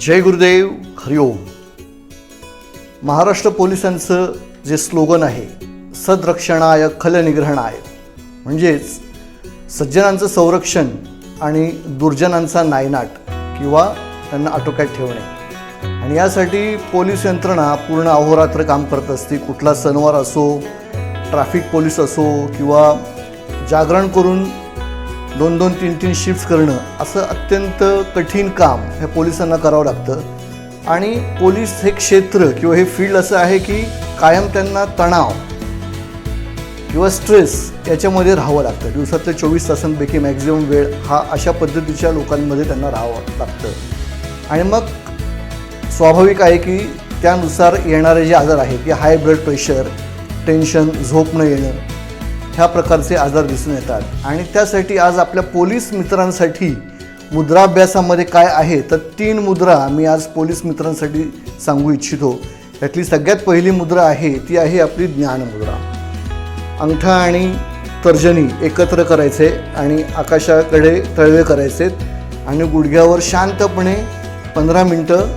जय गुरुदेव हरिओम महाराष्ट्र पोलिसांचं जे स्लोगन आहे सदरक्षणाय खलनिग्रहणाय म्हणजेच सज्जनांचं संरक्षण आणि दुर्जनांचा नायनाट किंवा त्यांना आटोक्यात ठेवणे. आणि यासाठी पोलीस यंत्रणा पूर्ण अहोरात्र काम करत असते. कुठला सणवार असो ट्रॅफिक पोलीस असो किंवा जागरण करून दोन दोन तीन तीन शिफ्ट करणं असं अत्यंत कठीण काम हे पोलिसांना करावं लागतं. आणि पोलीस हे क्षेत्र किंवा हे फील्ड असं आहे की कायम त्यांना तणाव किंवा स्ट्रेस याच्यामध्ये राहावं लागतं. दिवसातल्या चोवीस तासांपैकी मॅक्झिमम वेळ हा अशा पद्धतीच्या लोकांमध्ये त्यांना राहावं लागतं. आणि मग स्वाभाविक आहे की त्यानुसार येणारे जे आजार आहेत की हाय ब्लड प्रेशर टेन्शन झोप न येणं ह्या प्रकारचे आजार दिसून येतात. आणि त्यासाठी आज आपल्या पोलीस मित्रांसाठी मुद्राभ्यासामध्ये काय आहे तर तीन मुद्रा मी आज पोलीस मित्रांसाठी सांगू इच्छितो. त्यातली सगळ्यात पहिली मुद्रा आहे ती आहे आपली ज्ञानमुद्रा अंगठा आणि तर्जनी एकत्र करायचे आणि आकाशाकडे तळवे करायचे आणि गुडघ्यावर शांतपणे पंधरा मिनटं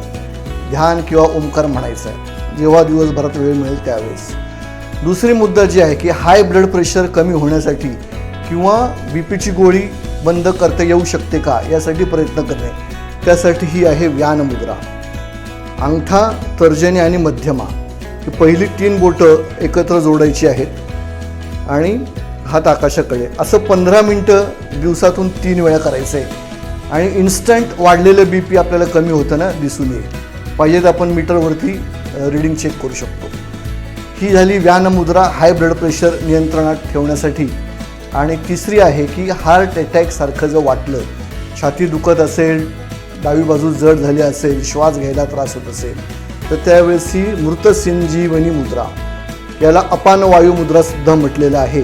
ध्यान किंवा ओंकार म्हणायचं. आहे जेव्हा दिवसभरात वेळ मिळेल त्यावेळेस. दुसरी मुद्दा जी आहे की हाय ब्लड प्रेशर कमी होण्यासाठी किंवा बी पीची गोळी बंद करता येऊ शकते का? यासाठी प्रयत्न करणे. त्यासाठी ही आहे व्यान मुद्रा. अंगठा तर्जनी आणि मध्यमा ही पहिली तीन बोटं एकत्र जोडायची आहेत आणि हात आकाशाकडे. असं पंधरा मिनटं दिवसातून तीन वेळा करायचं आहे आणि इन्स्टंट वाढलेलं बी पी आपल्याला कमी होताना दिसून येईल. पाहिजे तर आपण मीटरवरती रिडिंग चेक करू शकतो. ही झाली व्यानमुद्रा हाय ब्लड प्रेशर नियंत्रणात ठेवण्यासाठी. आणि तिसरी आहे की हार्ट अटॅकसारखं जर वाटलं छाती दुखत असेल डावी बाजू जड झाली असेल श्वास घ्यायला त्रास होत असेल तर त्यावेळेस ही मृत संजीवनी मुद्रा. याला अपान वायू मुद्रा सुद्धा म्हटलेलं आहे.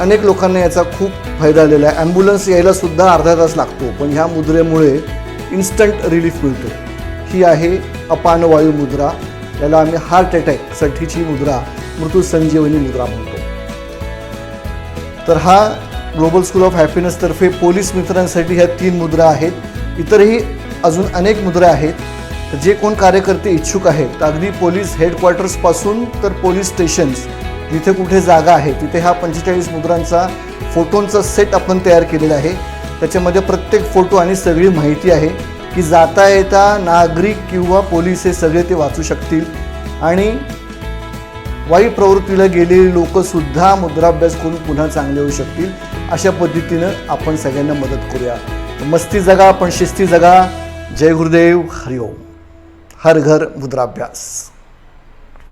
अनेक लोकांना याचा खूप फायदा आलेला आहे. ॲम्ब्युलन्स यायला सुद्धा अर्धा तास लागतो पण ह्या मुद्रेमुळे इन्स्टंट रिलीफ मिळतो. ही आहे अपान वायू मुद्रा. याला आम्ही हार्ट अटॅकसाठीची मुद्रा मृत्यू संजीवनी मुद्रा म्हणतो. तर हा ग्लोबल स्कूल ऑफ हॅपीनेसतर्फे पोलीस मित्रांसाठी ह्या तीन मुद्रा आहेत. इतरही अजून अनेक मुद्रा आहेत. जे कोण कार्यकर्ते इच्छुक आहेत तर अगदी पोलीस हेडक्वार्टर्सपासून तर पोलीस स्टेशन्स जिथे कुठे जागा आहे तिथे हा पंचेचाळीस मुद्रांचा फोटोंचा सेट आपण तयार केलेला आहे. त्याच्यामध्ये प्रत्येक फोटो आणि सगळी माहिती आहे. की जाता येता नागरिक किंवा पोलीस हे सगळे ते वाचू शकतील. आणि वाईट प्रवृत्तीला गेलेली लोकंसुद्धा मुद्राभ्यास करून पुन्हा चांगले होऊ शकतील. अशा पद्धतीनं आपण सगळ्यांना मदत करूया. मस्ती जगा पण शिस्ती जगा. जय गुरुदेव हरिओम. हर घर मुद्राभ्यास.